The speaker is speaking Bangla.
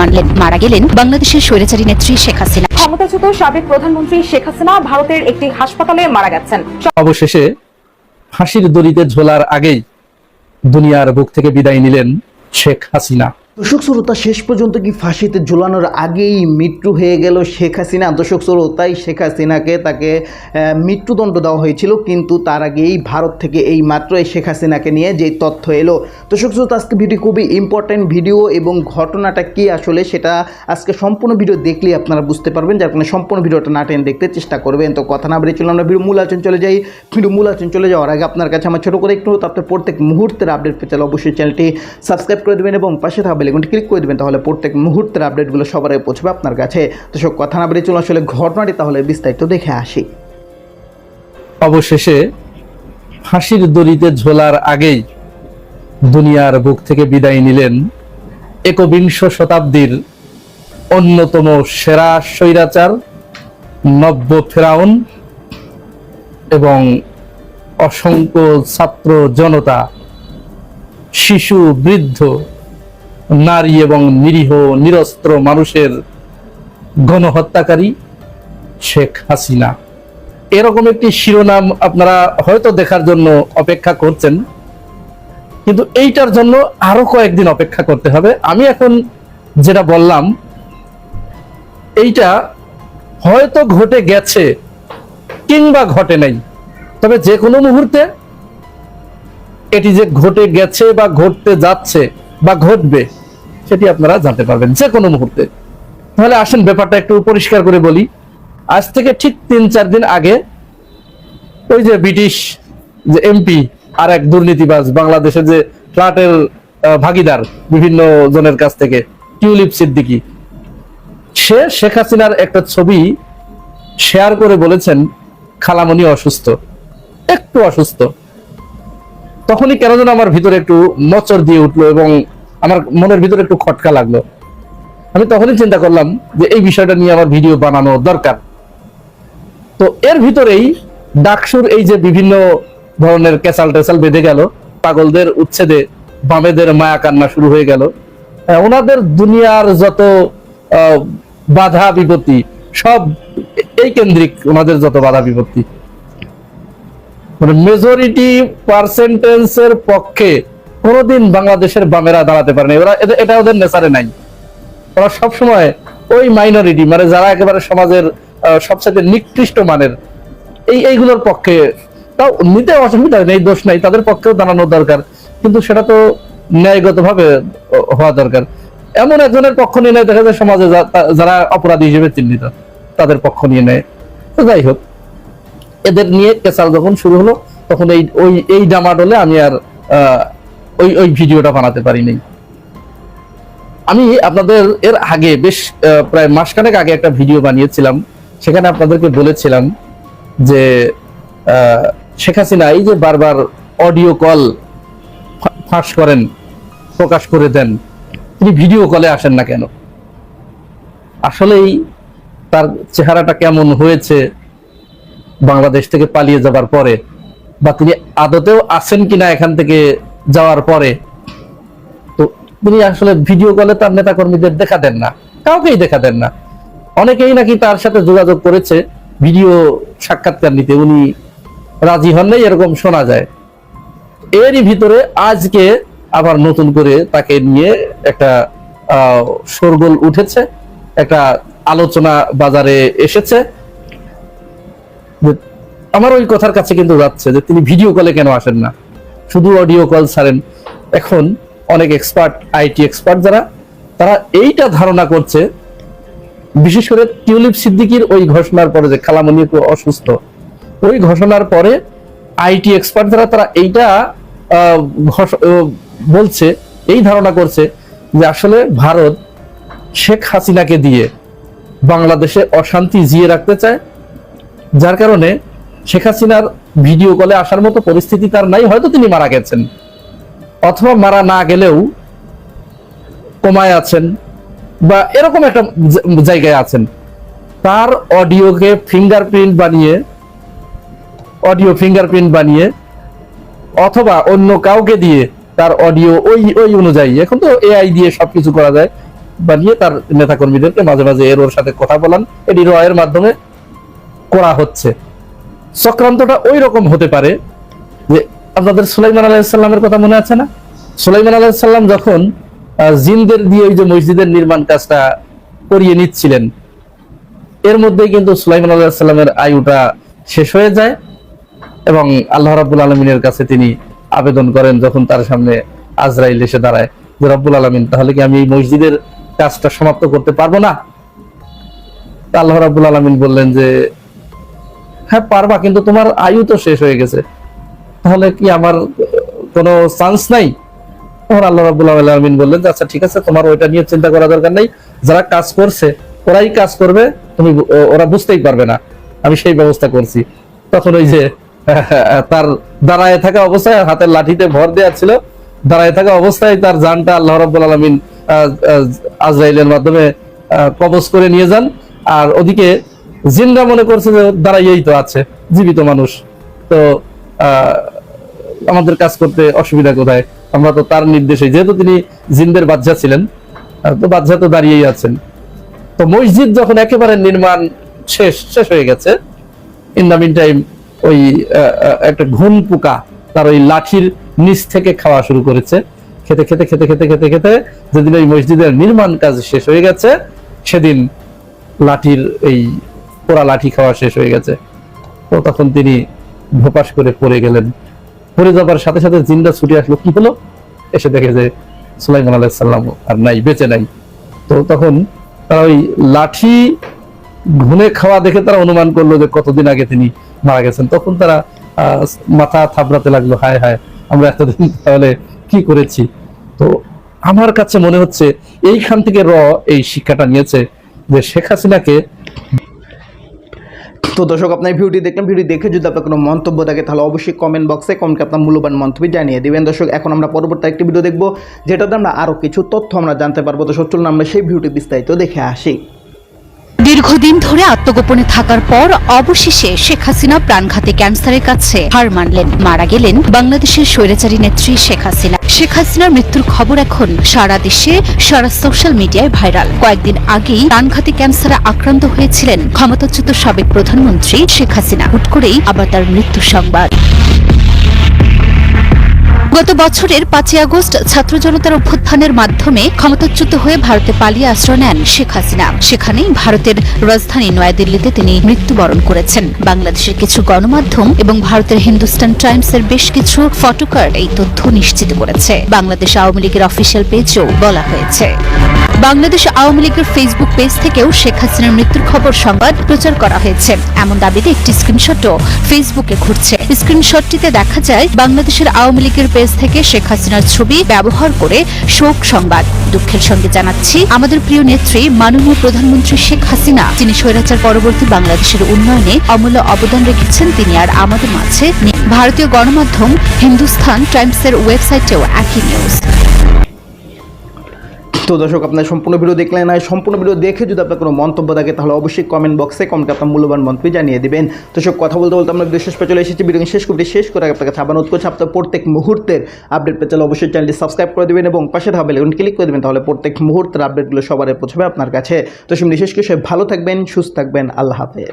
মানলেন। মারা গেলেন বাংলাদেশের স্বৈরাচারী নেত্রী শেখ হাসিনা। ক্ষমতাচ্যুত সাবেক প্রধানমন্ত্রী শেখ হাসিনা ভারতের একটি হাসপাতালে মারা গেছেন। অবশেষে ফাঁসির দড়িতে ঝোলার আগেই দুনিয়ার বুক থেকে বিদায় নিলেন শেখ হাসিনা। দর্শক শ্রোতা, শেষ পর্যন্ত কি ফাঁসিতে ঝোলানোর আগেই মৃত্যু হয়ে গেল শেখ হাসিনা? দর্শক শ্রোতাই, শেখ হাসিনাকে তাকে মৃত্যুদণ্ড দেওয়া হয়েছিল, কিন্তু তার আগেই ভারত থেকে এই মাত্র এই শেখ হাসিনাকে নিয়ে যে তথ্য এলো। দর্শক শ্রোতা, আজকে ভিডিও খুবই ইম্পর্ট্যান্ট ভিডিও এবং ঘটনাটা কি আসলে সেটা আজকে সম্পূর্ণ ভিডিও দেখলেই আপনারা বুঝতে পারবেন। যার কারণে সম্পূর্ণ ভিডিওটা না টেনে দেখতে চেষ্টা করবেন। তো কথা না বেরিয়ে আমরা ভিডিও মূল চলে যাই। ভিডিও মূল চলে যাওয়ার আগে আপনার কাছে আমার ছোটো করে একটু আপনার প্রত্যেক মুহূর্তের আপডেট পেতে অবশ্যই চ্যানেলটি সাবস্ক্রাইব করে দেবেন এবং পাশে থাকা বেলেগুনটি ক্লিক করে দেবেন, তাহলে প্রত্যেক মুহূর্তের আপডেটগুলো সবার আগে পৌঁছবে আপনার কাছে। তো সব কথা না বেরিয়ে চলুন আসলে ঘটনাটি, তাহলে বিস্তারিত দেখে আসি। অবশেষে ফাঁসির দড়িতে ঝোলার আগেই দুনিয়ার বুক থেকে বিদায় নিলেন একবিংশ শতাব্দীর অন্যতম সেরা স্বৈরাচার নব্য ফেরাউন এবং অসংখ্য ছাত্র জনতা, শিশু, বৃদ্ধ নারী এবং নিরীহ, নিরস্ত্র মানুষের গণহত্যাকারী শেখ হাসিনা। এরকম একটি শিরোনাম আপনারা হয়তো দেখার জন্য অপেক্ষা করছেন, কিন্তু এইটার জন্য আরও কয়েকদিন অপেক্ষা করতে হবে। আমি এখন যেটা বললাম, এইটা হয়তো ঘটে গেছে কিংবা ঘটে নাই, তবে যে কোনো মুহূর্তে এটি যে ঘটে গেছে বা ঘটতে যাচ্ছে বা ঘটবে, সেটি আপনারা জানতে পারবেন যে কোনো মুহূর্তে। তাহলে আসেন ব্যাপারটা একটু পরিষ্কার করে বলি। আজ থেকে ঠিক তিন চার দিন আগে ওই যে ব্রিটিশ যে এমপি আর এক দুর্নীতিবাজ বাংলাদেশের যে ফ্ল্যাটের ভাগিদার বিভিন্ন জনের কাছ থেকে, টিউলিপ সিদ্দিকি, সে শেখ হাসিনার একটা ছবি শেয়ার করে বলেছেন, খালামণি অসুস্থ। একটু অসুস্থ। তখনই কেন যেন আমার ভিতরে একটু মচর দিয়ে উঠল এবং আমার মনের ভিতরে একটু খটকা লাগল। আমি তখনই চিন্তা করলাম যে এই বিষয়টা নিয়ে আমার ভিডিও বানানো দরকার। তো এর ভিতরেই ডাকসুর এই যে বিভিন্ন ধরনের ক্যাসাল টেসাল বেঁধে গেল পাগলদের উচ্ছেদে বামেদের মায়া কান্না শুরু হয়ে গেল। আহ, ওনাদের দুনিয়ার যত বাধা বিপত্তি সব এই কেন্দ্রিক ওনাদের যত বাধা বিপত্তি। মানে মেজরিটি পার্সেন্টেন্সের পক্ষে কোনোদিন বাংলাদেশের বামেরা দাঁড়াতে পারে না ওরা এটা ওদের নেচারে নাই। ওরা সবসময় ওই মাইনরিটি মানে যারা একেবারে সমাজের সবচেয়ে নিকৃষ্ট মানের, এই এইগুলোর পক্ষে তাও নিতে অসুবিধা নেই, দোষ নাই, তাদের পক্ষেও দাঁড়ানো দরকার। কিন্তু সেটা তো ন্যায়গত ভাবে হওয়া দরকার। এমন একজনের পক্ষ নিয়ে নেয়, দেখা যায় সমাজে যারা অপরাধী হিসেবে চিহ্নিত, তাদের পক্ষ নিয়ে নেয়। তো যাই হোক, এদের নিয়ে কেসাল যখন শুরু হলো, তখন এই ওই এই ডামাডোলে আমি আর ওই ওই ভিডিওটা বানাতে পারিনি। আমি আপনাদের এর আগে বেশ প্রায় মাসখানেক আগে একটা ভিডিও বানিয়েছিলাম। সেখানে আপনাদেরকে বলেছিলাম যে শেখ হাসিনা এই যে বারবার অডিও কল ফাঁস করেন, প্রকাশ করে দেন, তিনি ভিডিও কলে আসেন না কেন? আসলেই তার চেহারাটা কেমন হয়েছে, বাংলাদেশ থেকে পালিয়ে যাবার পরে? বা তিনি আদতেও আছেন কিনা এখান থেকে যাওয়ার পরে তো তিনি আসলে ভিডিও কলে তার নেতা কর্মীদের দেখা দেন না কাউকেই দেখা দেন না। অনেকেই নাকি তার সাথে যোগাযোগ করেছে ভিডিও সাক্ষাৎকার নিতে উনি রাজি হন নাই এরকম শোনা যায়। এরই ভিতরে আজকে আবার নতুন করে তাকে নিয়ে একটা আহ, শোরগোল উঠেছে একটা আলোচনা বাজারে এসেছে। আমার ওই কথার কাছে কিন্তু যাচ্ছে যে তিনি ভিডিও কলে কেন আসেন না? শুধু অডিও কল ছাড়েন। এখন অনেক এক্সপার্ট আইটি এক্সপার্ট যারা, তারা এইটা ধারণা করছে, বিশেষ করে টিউলিপ সিদ্দিকির ওই ঘোষণার পরে যে খালামণি অসুস্থ, ওই ঘোষণার পরে আইটি এক্সপার্ট যারা, তারা এইটা বলছে, এই ধারণা করছে যে আসলে ভারত শেখ হাসিনাকে দিয়ে বাংলাদেশে অশান্তি জিয়ে রাখতে চায়, যার কারণে শেখ হাসিনার ভিডিও কলে আসার মতো পরিস্থিতি তার নাই, হয়তো তিনি মারা গেছেন। অথবা মারা না গেলেও কোমায় আছেন বা এরকম একটা জায়গায় আছেন। তার অডিওকে ফিঙ্গারপ্রিন্ট বানিয়ে, অডিও ফিঙ্গারপ্রিন্ট বানিয়ে, অথবা অন্য কাউকে দিয়ে তার অডিও ওই ওই অনুযায়ী, এখন তো এআই দিয়ে সবকিছু করা যায়, বানিয়ে তার নেতাকর্মীদেরকে মাঝে মাঝে এর ওর সাথে কথা বলান, এটি রয়ের মাধ্যমে করা হচ্ছে। চক্রান্তটা ওই রকম হতে পারে যে আপনাদের সুলাইমান আলাইসাল্লামের কথা মনে আছে না? সুলাইমান আলাইসাল্লাম যখন জিনদের দিয়ে ওই যে মসজিদের নির্মাণ কাজটা করিয়ে নিচ্ছিলেন, এর মধ্যেই কিন্তু সুলাইমান আলাইসাল্লামের আয়ুটা শেষ হয়ে যায় এবং আল্লাহ রাব্বুল আলমিনের কাছে তিনি আবেদন করেন যখন তার সামনে আজরাইল এসে দাঁড়ায় যে, রব্বুল আলমিন, তাহলে কি আমি এই মসজিদের কাজটা সমাপ্ত করতে পারব না? আল্লাহ রাব্বুল আলমিন বললেন যে হ্যাঁ পারবা, কিন্তু তোমার আয়ু তো শেষ হয়ে গেছে। তাহলে কি আমার কোনো চান্স নাই? তখন আল্লাহ রাব্বুল আলমিন বললেন যে আচ্ছা ঠিক আছে, তোমার ওইটা নিয়ে চিন্তা করা দরকার নাই। যারা কাজ করছে, ওরাই কাজ করবে, তুমি ওরা বুঝতেই পারবে না। আমি সেই ব্যবস্থা করছি। তখন ওই যে, তার দাঁড়ায় থাকা অবস্থায় হাতের লাঠিতে ভর দেওয়া ছিল। দাঁড়ায় থাকা অবস্থায় তার জানটা আল্লাহ রাব্বুল আলমিন আজরাইলের মাধ্যমে কবজ করে নিয়ে যান। আর ওদিকে জিনরা মনে করছে যে দাঁড়াইয়েই তো আছে, জীবিত মানুষ। তো আমাদের কাজ করতে অসুবিধা কোথায়? আমরা তো তার নির্দেশে যেহেতু তিনি জিনদের বাদশা ছিলেন তো বাদশা তো দাঁড়িয়েই আছেন। তো মসজিদ যখন একেবারে নির্মাণ শেষ শেষ হয়ে গেছে ইন দ্য মিন টাইম ওই একটা ঘুম পোকা তার ওই লাঠির নিচ থেকে খাওয়া শুরু করেছে। খেতে খেতে খেতে খেতে খেতে খেতে যেদিন ওই মসজিদের নির্মাণ কাজ শেষ হয়ে গেছে, সেদিন লাঠির এই পোড়া লাঠি খাওয়া শেষ হয়ে গেছে। তো তখন তিনি ভোপাস করে পড়ে গেলেন। পড়ে যাবার সাথে সাথে জিন্দা ছুটে আসলো। কি হলো? এসে দেখে যে সুলাইমান আলাইসাল্লাম আর নাই, বেঁচে নাই। তো তখন তারা ওই লাঠি ঘুনে খাওয়া দেখে তারা অনুমান করল যে কতদিন আগে তিনি মারা গেছেন। তখন তারা মাথা থাবড়াতে লাগল, হায় হায়, আমরা এতদিন তাহলে কি করেছি? তো আমার কাছে মনে হচ্ছে এইখান থেকে র এই শিক্ষাটা নিয়েছে যে শেখ হাসিনাকে তো দর্শক, আপনার ভিডিওটি দেখলেন ভিডিও দেখে যদি আপনার কোনো মন্তব্য থাকে, তাহলে অবশ্যই কমেন্ট বক্সে কমেন্টকে আপনার মূল্যবান মন্তব্য জানিয়ে দেবেন। দর্শক, এখন আমরা পরবর্তী একটি ভিডিও দেখব, যেটাতে আমরা আরও কিছু তথ্য আমরা জানতে পারব। তো চলুন আমরা সেই ভিডিওটি বিস্তারিত দেখে আসি। দীর্ঘদিন ধরে আত্মগোপনে থাকার পর অবশেষে শেখ হাসিনা প্রাণঘাতী ক্যান্সারের কাছে হার মানলেন। মারা গেলেন বাংলাদেশের স্বৈরাচারী নেত্রী শেখ হাসিনা। শেখ হাসিনার মৃত্যুর খবর এখন সারা দেশে, সারা সোশ্যাল মিডিয়ায় ভাইরাল। কয়েকদিন আগেই প্রাণঘাতী ক্যান্সারে আক্রান্ত হয়েছিলেন ক্ষমতাচ্যুত সাবেক প্রধানমন্ত্রী শেখ হাসিনা। হুট করেই আবার তার মৃত্যু সংবাদ। গত বছরের পাঁচই আগস্ট ছাত্র জনতার অভ্যুত্থানের মাধ্যমে ক্ষমতাচ্যুত হয়ে ভারতে পালিয়ে আশ্রয় নেন শেখ হাসিনা। সেখানেই ভারতের রাজধানী নয়াদিল্লিতে তিনি মৃত্যুবরণ করেছেন। বাংলাদেশের কিছু গণমাধ্যম এবং ভারতের হিন্দুস্তান টাইমসের বেশ কিছু ফটোকার্ড এই তথ্য নিশ্চিত করেছে। বাংলাদেশ আওয়ামী লীগের অফিসিয়াল পেজেও বলা হয়েছে। বাংলাদেশ আওয়ামী লীগের ফেসবুক পেজ থেকেও শেখ হাসিনার মৃত্যুর খবর সংবাদ প্রচার করা হয়েছে। এমন দাবিতে একটি স্ক্রিনশটও ফেসবুকে ঘুরছে। স্ক্রিনশটটিতে দেখা যায়, বাংলাদেশের আওয়ামী লীগের পেজ থেকে শেখ হাসিনার ছবি ব্যবহার করে শোক সংবাদ। দুঃখের সঙ্গে জানাচ্ছি, আমাদের প্রিয় নেত্রী, মাননীয় প্রধানমন্ত্রী শেখ হাসিনা, যিনি স্বৈরাচার পরবর্তী বাংলাদেশের উন্নয়নে অমূল্য অবদান রেখেছেন, তিনি আর আমাদের মাঝে ভারতীয় গণমাধ্যম হিন্দুস্তান টাইমসের ওয়েবসাইটেও একই নিউজ তো দর্শক, আপনার সম্পূর্ণ ভিডিও দেখলেন আর সম্পূর্ণ ভিডিও দেখে যদি আপনার কোনো মন্তব্য থাকে, তাহলে অবশ্যই কমেন্ট বক্সে কমেন্টে আপনার মূল্যবান মন্তব্য জানিয়ে দিবেন। দর্শক, কথা বলতে বলতে আমরা বিশেষ চলে এসেছি ভিডিও শেষ করতে শেষ করে আপনার কাছে আবার অনুরোধ করছি, আপনার প্রত্যেক মুহূর্তের আপডেট পেতে চাইলে অবশ্যই চ্যানেলটি সাবস্ক্রাইব করে দেবেন এবং পাশে থাকা বেলুন ক্লিক করে দেবেন, তাহলে প্রত্যেক মুহূর্তের আপডেটগুলো সবার পৌঁছবে আপনার কাছে। তো সেমনি শেষ করে ভালো থাকবেন, সুস্থ থাকবেন, আল্লাহ হাফেজ।